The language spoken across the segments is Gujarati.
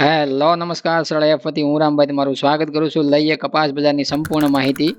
હેલો, નમસ્કાર, સરળ એફ વતી હું રામભાઈ તમારું સ્વાગત કરું છું. લઈએ કપાસ બજારની સંપૂર્ણ માહિતી.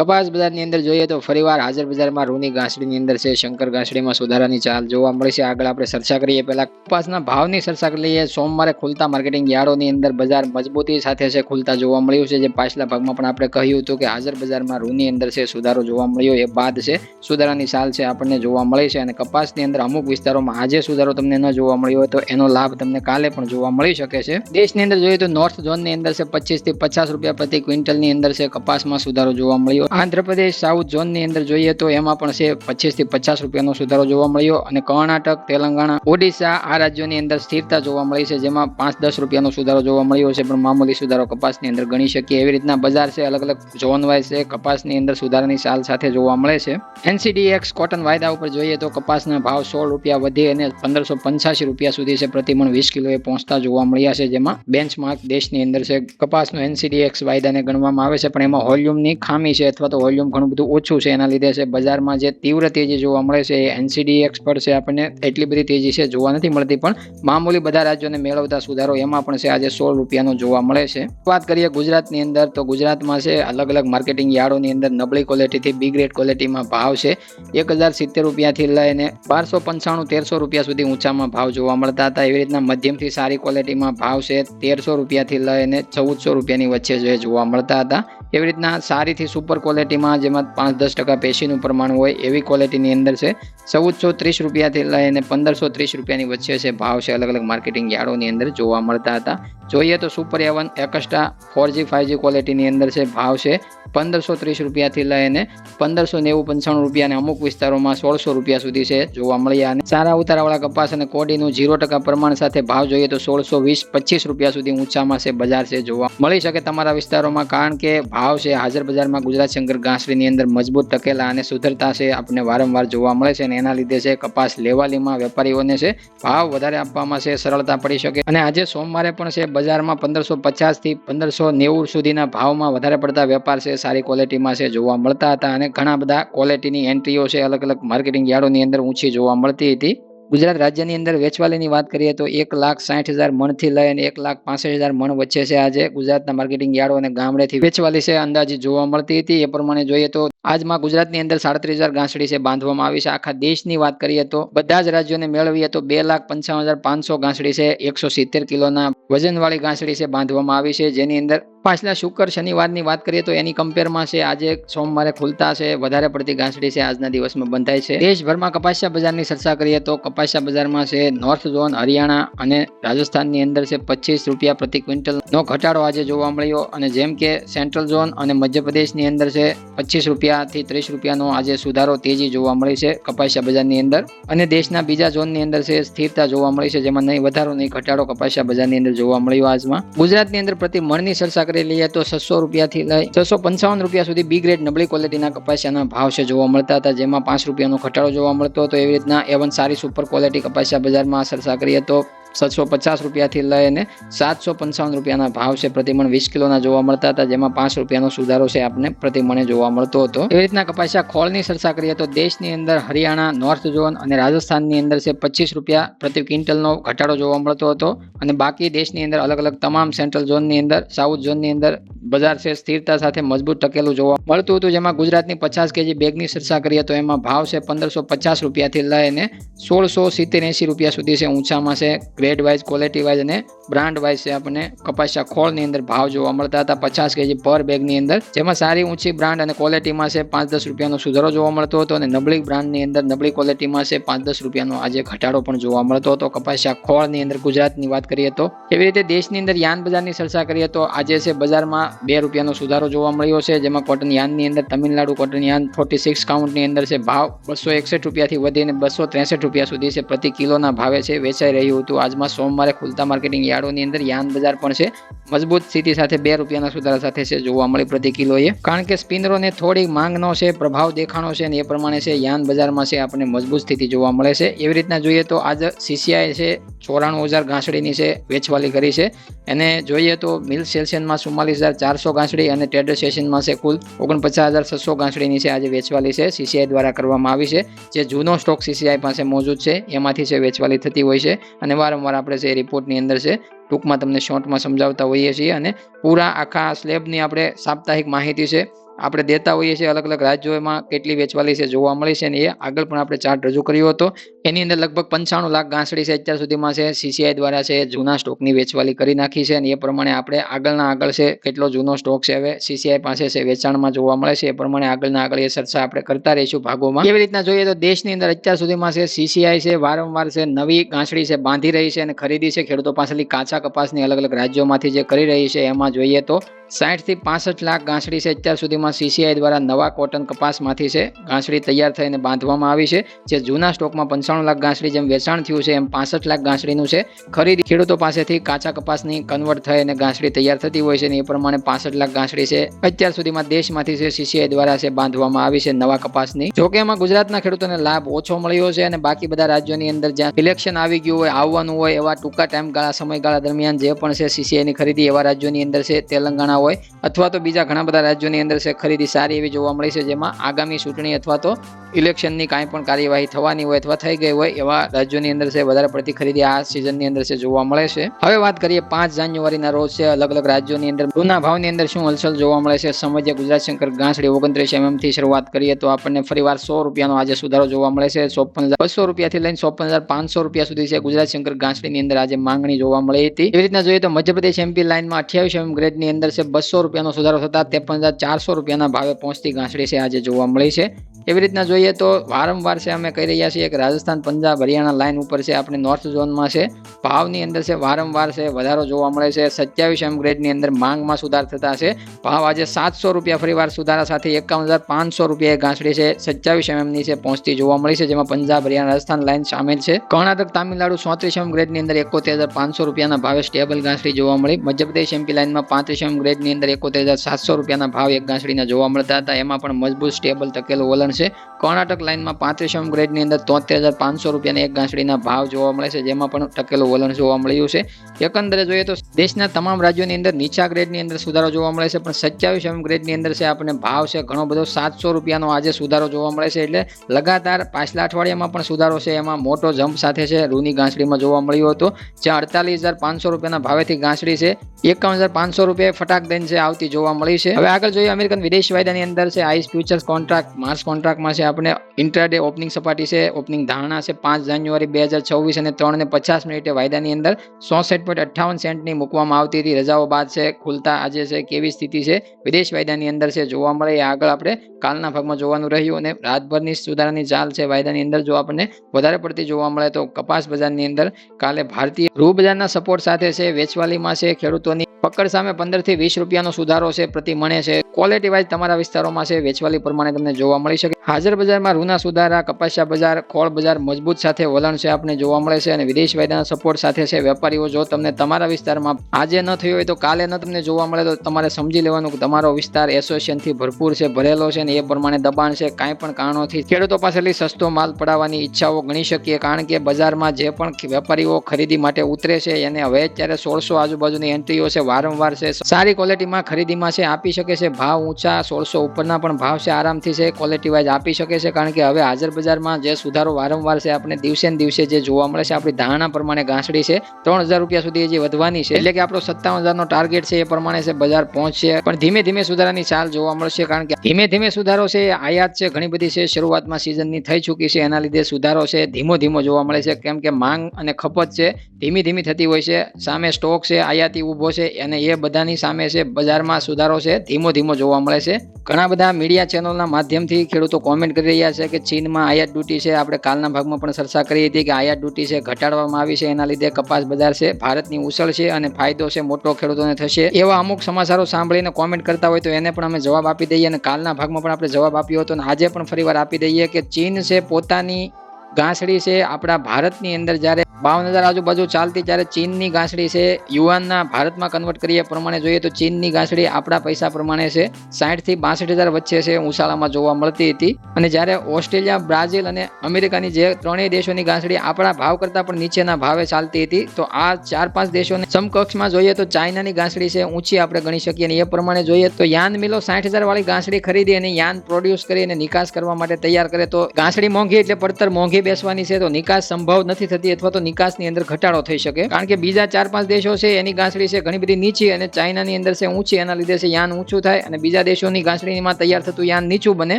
કપાસ બજારની અંદર જોઈએ તો ફરીવાર હાજર બજારમાં રૂની ઘાસડીની અંદર છે, શંકર ઘાસડીમાં સુધારાની ચાલ જોવા મળી છે. આગળ આપણે ચર્ચા કરીએ. પહેલા કપાસના ભાવની ચર્ચા કરી લઈએ. સોમવારે ખુલતા માર્કેટિંગ યાર્ડોની અંદર બજાર મજબૂતી સાથે છે, ખુલતા જોવા મળ્યું છે. જે પાછલા ભાગમાં પણ આપણે કહ્યું હતું કે હાજર બજારમાં રૂની અંદર છે, સુધારો જોવા મળ્યો. એ બાદ છે, સુધારાની ચાલ છે આપણને જોવા મળે છે અને કપાસની અંદર અમુક વિસ્તારોમાં આજે સુધારો તમને ન જોવા મળ્યો હોય તો એનો લાભ તમને કાલે પણ જોવા મળી શકે છે. દેશની અંદર જોઈએ તો નોર્થ ઝોનની અંદર છે પચીસથી પચાસ રૂપિયા પ્રતિ ક્વિન્ટલની અંદર છે, કપાસમાં સુધારો જોવા મળ્યો આંધ્રપ્રદેશ સાઉથ ઝોનની અંદર જોઈએ તો એમાં પણ છે પચીસથી પચાસ રૂપિયાનો સુધારો જોવા મળ્યો અને કર્ણાટક, તેલંગાણા, ઓડિશા આ રાજ્યોની અંદર સ્થિરતા જોવા મળી છે, જેમાં પાંચ દસ રૂપિયાનો સુધારો જોવા મળ્યો છે, પણ મામૂલી સુધારો કપાસની અંદર ગણી શકીએ. એવી રીતના બજાર છે અલગ અલગ ઝોન વાઇઝ છે, કપાસની અંદર સુધારાની ચાલ સાથે જોવા મળે છે. એનસીડીએક્સ કોટન વાયદા ઉપર જોઈએ તો કપાસના ભાવ સોળ રૂપિયા વધી અને પંદરસો પંચ્યાસી રૂપિયા સુધી છે, પ્રતિમણ વીસ કિલોએ પહોંચતા જોવા મળ્યા છે, જેમાં બેન્ચમાર્ક દેશની અંદર છે. કપાસનો એનસીડીએક્સ વાયદાને ગણવામાં આવે છે, પણ એમાં વોલ્યુમની ખામી છે અથવા તો વોલ્યુમ ઘણું બધું ઓછું છે, એના લીધે છે, બજારમાં જે તીવ્ર તેજી જોવા મળે છે એ એનસીડીએક્સ પર છે, આપણને એટલી બધી તેજી છે, જોવા નથી મળતી, પણ મામૂલી બધા રાજ્યોને મેળવતા સુધારો એમાં પણ છે, આજે સોળ રૂપિયાનો જોવા મળે છે. વાત કરીએ ગુજરાતની અંદર, તો ગુજરાતમાં છે અલગ અલગ માર્કેટિંગ યાર્ડોની અંદર નબળી ક્વોલિટીથી બી ગ્રેડ ક્વોલિટીમાં ભાવ છે. એક હજાર સિત્તેર રૂપિયાથી લઈને બારસો પંચાણું, તેરસો રૂપિયા સુધી ઊંચામાં ભાવ જોવા મળતા હતા. એવી રીતના મધ્યમથી સારી ક્વોલિટીમાં ભાવ છે, તેરસો રૂપિયાથી લઈને ચૌદસો રૂપિયાની વચ્ચે જોવા મળતા હતા. એવી રીતના સારીથી સુપર ક્વોલિટીમાં જેમાં પાંચ દસ ટકા પેશીનું પ્રમાણ હોય એવી ક્વોલિટીની અંદર છે. ચૌદસો ત્રીસ રૂપિયાથી લઈને પંદરસો ત્રીસ રૂપિયાની વચ્ચે છે ભાવ છે અલગ અલગ માર્કેટિંગ યાર્ડોની અંદર જોવા મળતા હતા. જોઈએ તો super A one, extra four G five G ક્વોલિટીની અંદર છે ભાવ છે પંદરસો ત્રીસ રૂપિયાથી લઈને પંદરસો નેવું પંચાણું રૂપિયાને અમુક વિસ્તારોમાં સોળસો રૂપિયા સુધી છે જોવા મળ્યા અને સારા ઉતારાવાળા કપાસ અને કોડીનું ઝીરો ટકા પ્રમાણ સાથે ભાવ જોઈએ તો સોળસો વીસ પચીસ રૂપિયા સુધી ઊંચામાં છે બજાર છે જોવા મળી શકે તમારા વિસ્તારોમાં કારણ કે છે હાજર બજારમાં ગુજરાત શંકર ઘાસડીની અંદર મજબૂત ટકેલા અને સુધરતા છે. આપણને વારંવાર જોવા મળે છે અને એના લીધે છે કપાસ લેવાલીમાં વેપારીઓને છે ભાવ વધારે આપવામાં છે, સરળતા પડી શકે. અને આજે સોમવારે પણ છે બજારમાં પંદરસો પચાસથી પંદરસો નેવું સુધીના ભાવમાં વધારે પડતા વેપાર છે. સારી ક્વોલિટીમાં છે જોવા મળતા હતા અને ઘણા બધા ક્વોલિટીની એન્ટ્રીઓ છે અલગ અલગ માર્કેટિંગ યાર્ડોની અંદર ઊંચી જોવા મળતી હતી. ગુજરાત રાજ્યની અંદર વેચવાલીની વાત કરીએ તો એક લાખ સાઠ હજાર મણથી લઈને એક લાખ પાસઠ હજાર મણ વચ્ચે છે આજે ગુજરાતના માર્કેટિંગ યાર્ડો અને ગામડેથી વેચવાલી છે. અંદાજે જોવા મળતી હતી. એ પ્રમાણે જોઈએ તો આજમાં ગુજરાતની અંદર સાડત્રીસ હજાર ગાંસડી છે બાંધવામાં આવી છે. આખા દેશની વાત કરીએ તો બધા જ રાજ્યોને મેળવીએ તો બે લાખ પંચાવન હજાર પાંચસો ગાંસડી છે. એકસો સિત્તેર કિલોના વજનવાળી ગાંસડી છે બાંધવામાં આવી છે. જેની અંદર પાછલા શુક્ર શનિવારની વાત કરીએ તો એની કમ્પેરમાં છે, આજે સોમવારે ખુલતા છે, વધારે પડતી ગાંસડી છે, આજના દિવસમાં બંધાય છે. દેશભરમાં કપાસિયા બજારની ચર્ચા કરીએ તો કપાસિયા બજારમાં છે નોર્થ ઝોન હરિયાણા અને રાજસ્થાનની અંદર છે, પચીસ રૂપિયા પ્રતિ ક્વિન્ટલનો ઘટાડો આજે જોવા મળ્યો અને જેમ કે સેન્ટ્રલ ઝોન અને મધ્યપ્રદેશની અંદર છે, પચીસ રૂપિયાથી ત્રીસ રૂપિયાનો આજે સુધારો તેજી જોવા મળી છે, કપાસિયા બજારની અંદર. અને દેશના બીજા ઝોનની અંદર છે, સ્થિરતા જોવા મળી છે, જેમાં નહીં, વધારો નહીં, ઘટાડો કપાસિયા બજારની અંદર જોવા મળ્યો આજમાં. ગુજરાતની અંદર પ્રતિ મણની ચર્ચા કરી લઈએ તો છસો રૂપિયાથી લઈ છસો પંચાવન રૂપિયા સુધી બી ગ્રેડ નબળી ક્વોલિટીના કપાસિયાના ભાવ છે, જોવા મળતા હતા. જેમાં પાંચ રૂપિયાનો ઘટાડો જોવા મળતો હતો. એવી રીતના એવન સારી સુપર ક્વોલિટી કપાસિયા બજારમાં અસર કરીએ તો સાતસો પચાસ રૂપિયાથી લઈને સાતસો પંચાવન રૂપિયાના ભાવ છે પ્રતિમણ. વીસ કિલોના જોવા મળતા હતા, જેમાં પાંચ રૂપિયાનો સુધારો છે આપને પ્રતિમણે જોવા મળતો હતો. એવી રીતના કપાસિયા ખોળની ચર્ચા કરીએ તો દેશની અંદર હરિયાણા નોર્થ ઝોન અને રાજસ્થાનની અંદર છે પચીસ રૂપિયા પ્રતિ ક્વિન્ટલનો ઘટાડો જોવા મળતો હતો. અને બાકી દેશની અંદર અલગ અલગ તમામ સેન્ટ્રલ ઝોનની અંદર, સાઉથ ઝોનની અંદર બજાર છે સ્થિરતા સાથે મજબૂત ટકેલું જોવા મળતું હતું. જેમાં ગુજરાતની પચાસ કેજી બેગની ચર્ચા કરીએ તો એમાં ભાવ છે પંદરસો પચાસ રૂપિયાથી લઈને સોળસો સિત્તેર એંસી રૂપિયા સુધી છે. ઊંચામાં છે ગ્રેડ વાઇઝ ક્વોલિટી વાઇઝ અને બ્રાન્ડ વાઇઝ આપણને કપાસિયા ખોળની અંદર ભાવ જોવા મળતા હતા, પચાસ કેજી પર બેગની અંદર. જેમાં સારી ઊંચી બ્રાન્ડ અને ક્વોલિટીમાં છે પાંચ દસ રૂપિયાનો સુધારો જોવા મળતો હતો અને નબળી બ્રાન્ડની અંદર નબળી ક્વોલિટીમાં છે પાંચ દસ રૂપિયાનો આજે ઘટાડો પણ જોવા મળતો હતો. કપાસિયા ખોળની અંદર ગુજરાતની વાત કરીએ તો એવી રીતે દેશની અંદર યાન બજારની ચર્ચા કરીએ તો આજે છે બજારમાં બે રૂપિયાનો સુધારો જોવા મળ્યો છે. જેમાં કોટન યાનની અંદર Tamil Nadu cotton yarn forty six કાઉન્ટની અંદર છે ભાવ બસો એકસઠ રૂપિયાથી વધીને બસો ત્રેસઠ રૂપિયા સુધી છે. પ્રતિ કિલોના ભાવે છે, વેચાઈ રહ્યું હતું. આજમાં સોમવારે ખુલતા માર્કેટિંગ યાર્ડોની અંદર યાન બજાર પણ છે. મજબૂત સ્થિતિ સાથે બે રૂપિયાના સુધારા સાથે છે, જોવા મળી પ્રતિ કિલોએ. કારણ કે સ્પિનરોને થોડી માંગનો છે, પ્રભાવ દેખાણો છે અને એ પ્રમાણે છે, યાન બજારમાં છે, આપણને મજબૂત સ્થિતિ જોવા મળે છે. એવી રીતના જોઈએ તો આજ સીસીઆઈ છે, ચોરાણું હજાર ઘાસડીની છે, વેચવાલી કરી છે. અને જોઈએ તો મિલ સેશનમાં ચુમ્માલીસ હજાર ચારસો ઘાસડી અને ટ્રેડર સેશનમાં છે કુલ ઓગણપચાસ હજાર છસો ઘાસડીની છે, આજે વેચવાલી છે. સીસીઆઈ દ્વારા કરવામાં આવી છે. જે જૂનો સ્ટોક સીસીઆઈ પાસે મોજૂદ છે, એમાંથી છે, વેચવાલી થતી હોય છે. અને વારંવાર આપણે છે રિપોર્ટની અંદર છે, ટૂંકમાં તમને શોર્ટમાં સમજાવતા હોઈએ છીએ અને પૂરા આખા સ્લેબની આપણે સાપ્તાહિક માહિતી છે આપણે દેતા હોઈએ છીએ અલગ અલગ રાજ્યોમાં કેટલી વેચવાલી છે જોવા મળી છે અને એ આગળ પણ આપણે ચાર્ટ રજૂ કર્યો હતો. એની અંદર લગભગ પંચાણું લાખ ગાંસડી છે અત્યાર સુધીમાં છે. સીસીઆઈ દ્વારા છે જૂના સ્ટોકની વેચવાલી કરી નાખી છે અને એ પ્રમાણે આપણે આગળના આગળ છે કેટલો જૂનો સ્ટોક છે હવે સીસીઆઈ પાસે છે વેચાણમાં જોવા મળે છે એ પ્રમાણે આગળના આગળ એ ચર્ચા આપણે કરતા રહીશું ભાગોમાં. એવી રીતના જોઈએ તો દેશની અંદર અત્યાર સુધીમાં છે સીસીઆઈ છે વારંવાર છે નવી ગાંસડી છે બાંધી રહી છે અને ખરીદી છે ખેડૂતો પાસેથી કાચા કપાસની અલગ અલગ રાજ્યોમાંથી જે કરી રહી છે એમાં જોઈએ તો સાઠથી પાસઠ લાખ ગાંસડી છે અત્યાર સુધીમાં સીસીઆઈ દ્વારા નવા કોટન કપાસમાંથી છે, ઘાસડી તૈયાર થઈને બાંધવામાં આવી છે, જે જૂના સ્ટોકમાં પંચાણું લાખ ઘાસડી જેમ વેચાણ થયું છે, એમ પાસઠ લાખ ઘાસડીનું છે. ખરીદી ખેડૂતો પાસેથી કાચા કપાસની કન્વર્ટ થઈ અને ઘાસડી તૈયાર થતી હોય છે અને એ પ્રમાણે પાસઠ લાખ ઘાસડી છે. અત્યાર સુધીમાં દેશમાંથી છે સીસીઆઈ દ્વારા છે બાંધવામાં આવી છે નવા કપાસની. જોકે એમાં ગુજરાતના ખેડૂતોને લાભ ઓછો મળ્યો છે અને બાકી બધા રાજ્યોની અંદર જ્યાં ઇલેક્શન આવી ગયું હોય, આવવાનું હોય એવા ટૂંકા ટાઈમ ગાળા સમયગાળા દરમિયાન જે પણ છે સીસીઆઈની ખરીદી એવા રાજ્યોની અંદર છે, તેલંગાણા હોય અથવા તો બીજા ઘણા બધા રાજ્યોની અંદર છે ખરીદી સારી એવી જોવા મળી છે જેમાં આગામી ચૂંટણી અથવા તો ઇલેક્શનની કાંઈ પણ કાર્યવાહી થવાની હોય અથવા થઈ ગઈ હોય એવા રાજ્યોની અંદર છે, વધારે પડતી ખરીદી આ સિઝનની અંદર છે જોવા મળે છે. હવે વાત કરીએ પાંચ જાન્યુઆરીના રોજ છે, અલગ અલગ રાજ્યોની અંદર ઘઉંના ભાવની અંદર શું હલચલ જોવા મળે છે? સમજ્ય ગુજરાત શંકર ગાંસડી ઓગણત્રીસ એમએમથી શરૂઆત કરીએ તો આપણને ફરીવાર સો રૂપિયાનો આજે સુધારો જોવા મળે છે. ચોપન હજાર બસો રૂપિયાથી લઈને ચોપન હજાર પાંચસો રૂપિયા સુધી છે ગુજરાત શંકર ગાંસડીની અંદર આજે માંગણી જોવા મળી હતી. એવી રીતના જોઈએ તો મધ્યપ્રદેશ એમપી લાઇનમાં અઠ્યાવીસ એમ ગ્રેડની અંદર છે, બસો રૂપિયાનો સુધારો થતા ત્રેપન હજાર ચારસો રૂપિયાના ભાવે પહોંચતી ઘાસડી છે આજે જોવા મળી છે. એવી રીતના જોઈએ તો વારંવાર છે અમે કહી રહ્યા છીએ કે રાજસ્થાન, પંજાબ, હરિયાણા લાઇન ઉપર છે, આપણે નોર્થ ઝોનમાં છે. ભાવની અંદર છે, વારંવાર છે, વધારો જોવા મળે છે. સત્યાવીસ એમ ગ્રેડની અંદર માંગમાં સુધાર થતા છે. ભાવ આજે સાતસો રૂપિયા ફરીવાર સુધારા સાથે એકાવન હજાર પાંચસો રૂપિયા ગાંસડી છે. સત્યાવીસ એમએમની છે, પહોંચતી જોવા મળી છે, જેમાં પંજાબ, હરિયાણા, રાજસ્થાન લાઇન સામેલ છે. કર્ણાટક, તામિલનાડુ ચોત્રીસ એમ ગ્રેડની અંદર એકોતેર હજાર પાંચસો રૂપિયાના ભાવે સ્ટેબલ ગાંસડી જોવા મળી. મધ્યપ્રદેશ એમપી લાઇનમાં પાંત્રીસ એમ ગ્રેડની અંદર એકોતેર હજાર સાતસો રૂપિયાના ભાવ એક ગાંસડીના જોવા મળતા હતા. એમાં પણ મજબૂત સ્ટેબલ તકેલું વલણ છે. કર્ણાટક લાઇનમાં પાંત્રીસમ ગ્રેડની અંદર તોતેર હજાર પાંચસો રૂપિયાના એક ગાંસડીના ભાવ જોવા મળે છે, જેમાં પણ ટકેલું વલણ જોવા મળ્યું છે. એકંદરે જોઈએ તો દેશના તમામ રાજ્યોની અંદર નીચા ગ્રેડની અંદર સુધારો જોવા મળે છે, પણ સત્યાવીસમ ગ્રેડની અંદર છે, આપણને ભાવ છે ઘણો બધો સાતસો રૂપિયાનો આજે સુધારો જોવા મળે છે, એટલે લગાતાર પાછલા અઠવાડિયામાં પણ સુધારો છે, એમાં મોટો જમ્પ સાથે છે, રૂની ગાંસડીમાં જોવા મળ્યો હતો, જ્યાં અડતાલીસ હજાર પાંચસો રૂપિયાના ભાવેથી ગાંસડી છે, એકાવન હજાર પાંચસો રૂપિયા ફટાક દઈને છે, આવતી જોવા મળી છે. હવે આગળ જોઈએ અમેરિકન વિદેશ વાયદાની અંદર છે, આઈસ ફ્યુચર્સ કોન્ટ્રાક્ટ માર્ચ કોન્ટ્રાક્ટમાં છે. આપણે ઇન્ટ્રાડે ઓપનિંગ સપાટી છે ઓપનિંગ ધારણા છે, પાંચ જાન્યુઆરી બે હજાર છવ્વીસ અને ત્રણ પચાસ મિનિટે વાયદાની અંદર ચોસઠ પોઈન્ટ અઠ્ઠાવન સેન્ટની મૂકવામાં આવતી હતી. રજાઓ બાદ છે, ખુલતા આજે છે, કેવી સ્થિતિ છે? વિદેશ વાયદાની અંદર છે, જોવા મળે. એ આગળ આપણે કાલના ભાગમાં જોવાનું રહ્યું અને રાતભરની સુધારાની ચાલ છે વાયદાની અંદર. જો આપણને વધારે પડતી જોવા મળે તો કપાસ બજારની અંદર કાલે ભારતીય રૂ બજારના સપોર્ટ સાથે છે, વેચવાલીમાં છે, ખેડૂતોની પકડ સામે પંદરથી વીસ રૂપિયાનો સુધારો છે, પ્રતિ મણે છે. ક્વોલિટી વાઇઝ તમારા વિસ્તારોમાં છે, વેચવાલી પ્રમાણે તમને જોવા મળી શકે. હાજર બજારમાં રૂના સુધારા, કપાસિયા બજાર, ખોળ બજાર મજબૂત સાથે વલણ છે આપણે જોવા મળે છે અને વિદેશ વાયદાના સપોર્ટ સાથે છે. વેપારીઓ, જો તમને તમારા વિસ્તારમાં આજે ન થયું હોય તો કાલે ન તમને જોવા મળે તો તમારે સમજી લેવાનું કે તમારો વિસ્તાર એસોસિએશનથી ભરપૂર છે, ભરેલો છે ને એ પ્રમાણે દબાણ છે. કાંઈ પણ કારણોથી ખેડૂતો પાસેથી સસ્તો માલ પડાવવાની ઈચ્છાઓ ગણી શકીએ, કારણ કે બજારમાં જે પણ વેપારીઓ ખરીદી માટે ઉતરે છે, એને હવે અત્યારે સોળસો આજુબાજુની એન્ટ્રીઓ છે વારંવાર છે. સારી ક્વોલિટીમાં ખરીદીમાં છે, આપી શકે છે. ભાવ ઊંચા, સોળસો ઉપરના પણ ભાવ છે, આરામથી છે ક્વોલિટી વાઇઝ આપી શકે છે. કારણ કે હવે હાજર બજારમાં જે સુધારો વારંવાર છે, આપણે દિવસે ને દિવસે જે જોવા મળે છે, આપણી ધારણા પ્રમાણે ઘાસડી છે. ત્રણ હજાર રૂપિયા સુધી જે વધવાની છે. એટલે કે આપણો સત્તાવન હજારનો ટાર્ગેટ છે, એ પ્રમાણે છે, બજાર પહોંચશે. પણ ધીમે ધીમે સુધારાની ચાલ જોવા મળશે, કારણ કે ધીમે ધીમે સુધારો છે, આયાત છે, ઘણી બધી છે, શરૂઆતમાં સિઝનની થઈ ચૂકી છે, એના લીધે સુધારો છે, ધીમો ધીમો જોવા મળે છે. કેમ કે માંગ અને ખપત છે, ધીમી ધીમી થતી હોય છે. સામે સ્ટોક છે, આયાતી ઊભો છે અને એ બધાની સામે છે બજારમાં સુધારો છે, ધીમો ધીમો જોવા મળે છે. ઘણા બધા મીડિયા ચેનલના માધ્યમથી ખેડૂતો કોમેન્ટ કરી રહ્યા છે કે ચીનમાં આયાત ડ્યુટી છે. આપણે કાલના ભાગમાં પણ ચર્ચા કરી હતી કે આયાત ડ્યુટી છે, ઘટાડવામાં આવી છે, એના લીધે કપાસ બજાર છે, ભારતની ઉછળ છે અને ફાયદો છે મોટો ખેડૂતોને થશે. એવા અમુક સમાચારો સાંભળીને કોમેન્ટ કરતા હોય તો એને પણ અમે જવાબ આપી દઈએ અને કાલના ભાગમાં પણ આપણે જવાબ આપ્યો હતો. અને આજે પણ ફરીવાર આપી દઈએ કે ચીન છે પોતાની ઘાસડી છે આપણા ભારતની અંદર જ્યારે બાવન હજાર આજુબાજુ ચાલતી, ત્યારે ચીનની ઘાસડી છે. યુવાનના ભારતમાં કન્વર્ટ કરીએ પ્રમાણે જોઈએ તો ચીનની ઘાસડી આપણા પૈસા પ્રમાણે છે. સાઠથી બાસઠ હજાર વચ્ચે છે ઉશાળામાં જોવા મળતી હતી. અને જ્યારે ઓસ્ટ્રેલિયા, બ્રાઝિલ અને અમેરિકાની જે ત્રણેય દેશોની ઘાસડી આપણા ભાવ કરતાં પણ નીચેના ભાવે ચાલતી હતી, તો આ ચાર પાંચ દેશોને સમકક્ષમાં જોઈએ તો ચાઇનાની ઘાસડી છે ઊંચી આપણે ગણી શકીએ અને એ પ્રમાણે જોઈએ તો યાન મિલો સાઠ હજાર વાળી ઘાસડી ખરીદી અને યાન પ્રોડ્યુસ કરી અને નિકાસ કરવા માટે તૈયાર કરે. તો ઘાસડી મોંઘી એટલે પડતર મોંઘી બેસવાની છે તો નિકાસ સંભવ નથી થતી અથવા તો નિકાસની અંદર ઘટાડો થઈ શકે. કારણ કે બીજા ચાર પાંચ દેશો છે, એની ગાંસડી છે ઘણી બધી નીચી અને ચાઇનાની અંદર છે ઊંચી, એના લીધે છે યાન ઊંચું થાય અને બીજા દેશોની ગાંસડીમાં તૈયાર થતું યાન નીચું બને.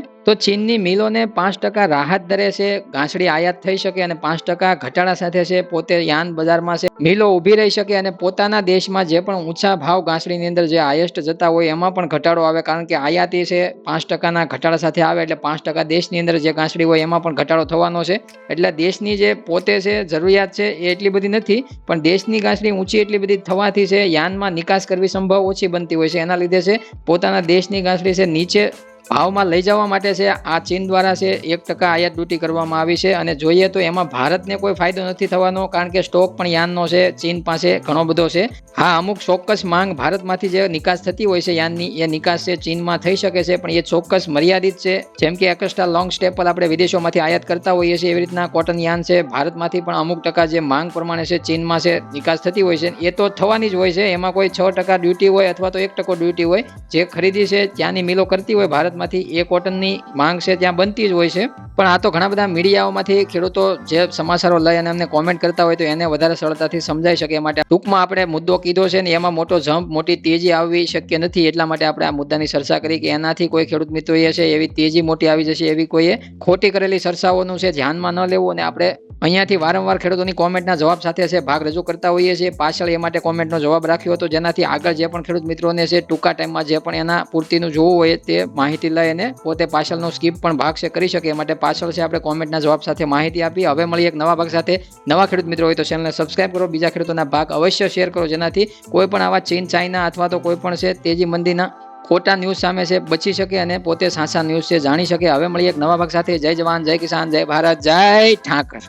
તો ચીનની મિલોને પાંચ ટકા રાહત દરે છે ઘાસડી આયાત થઈ શકે અને પાંચ ટકા ઘટાડા સાથે છે, પોતે યાન બજારમાં છે. મિલો ઊભી રહી શકે અને પોતાના દેશમાં જે પણ ઊંચા ભાવ ઘાસડીની અંદર જે હાઈએસ્ટ જતા હોય એમાં પણ ઘટાડો આવે. કારણ કે આયાતી છે, પાંચ ટકાના ઘટાડા સાથે આવે એટલે પાંચ ટકા દેશની અંદર જે ઘાસડી હોય એમાં પણ ઘટાડો થવાનો છે. એટલે દેશની જે પોતે છે, જરૂરિયાત છે એ એટલી બધી નથી, પણ દેશની ગાંસડી ઊંચી એટલી બધી થવાથી છે, યાનમાં નિકાસ કરવી સંભવ ઓછી બનતી હોય છે. એના લીધે છે, પોતાના દેશની ગાંસડી છે, નીચે ભાવમાં લઈ જવા માટે છે, આ ચીન દ્વારા છે, એક ટકા આયાત ડ્યુટી કરવામાં આવી છે અને જોઈએ તો એમાં ભારતને કોઈ ફાયદો નથી થવાનો કારણ કે સ્ટોક પણ યાનનો છે, ચીન પાસે ઘણો બધો છે. હા, અમુક ચોક્કસ માંગ ભારતમાંથી જે નિકાસ થતી હોય છે યાનની, એ નિકાસ છે, ચીનમાં થઈ શકે છે, પણ એ ચોક્કસ મર્યાદિત છે. જેમ કે એકસ્ટા લોંગ સ્ટેપલ આપણે વિદેશોમાંથી આયાત કરતા હોઈએ છીએ, એવી રીતના કોટન યાન છે, ભારતમાંથી પણ અમુક ટકા જે માંગ પ્રમાણે છે, ચીનમાં છે, નિકાસ થતી હોય છે. એ તો થવાની જ હોય છે, એમાં કોઈ છ ટકા ડ્યુટી હોય અથવા તો એક ટકો ડ્યુટી હોય, જે ખરીદી છે, ત્યાંની મિલો કરતી હોય ભારતમાંથી એ કોટનની માંગ છે ત્યાં બનતી જ હોય છે. પણ આ તો ઘણા બધા મીડિયાઓમાંથી ખેડૂતો જે સમાચારો લઈ અને અમને કોમેન્ટ કરતા હોય તો એને વધારે સરળતાથી સમજાઈ શકે એ માટે. ટૂંકમાં આપણે મુદ્દો કીધો છે ને એમાં મોટો જમ્પ મોટી તેજી આવવી શક્ય નથી એટલા માટે આપણે આ મુદ્દાની ચર્ચા કરી કે એનાથી કોઈ ખેડૂત મિત્રોએ છે એવી તેજી મોટી આવી જશે એવી કોઈએ ખોટી કરેલી ચર્ચાઓનું છે ધ્યાનમાં ન લેવું અને આપણે અહીંયાથી વારંવાર ખેડૂતોની કોમેન્ટના જવાબ સાથે છે, ભાગ રજૂ કરતા હોઈએ છીએ. પાછળ એ માટે કોમેન્ટનો જવાબ રાખ્યો હતો. જેનાથી આગળ જે પણ ખેડૂત મિત્રોને છે, ટૂંકા ટાઈમમાં જે પણ એના પૂર્તિનું જોવું હોય તે માહિતી લઈ અને પોતે પાછળનો સ્કીપ પણ ભાગ છે, કરી શકે. એ માટે પાછળ છે, આપણે કોમેન્ટના જવાબ સાથે માહિતી આપી. હવે મળી એક નવા ભાગ સાથે. નવા ખેડૂત મિત્રો હોય તો ચેનલને સબસ્ક્રાઇબ કરો. બીજા ખેડૂતોના ભાગ અવશ્ય શેર કરો. જેનાથી કોઈ પણ આવા ચીન, ચાઇના અથવા તો કોઈ પણ છે, તેજી મંદીના ખોટા ન્યૂઝ સામે છે, બચી શકે અને પોતે સાચા ન્યૂઝ છે, જાણી શકે. હવે મળી એક નવા ભાગ સાથે. જય જવાન, જય કિસાન, જય ભારત, જય ઠાકર.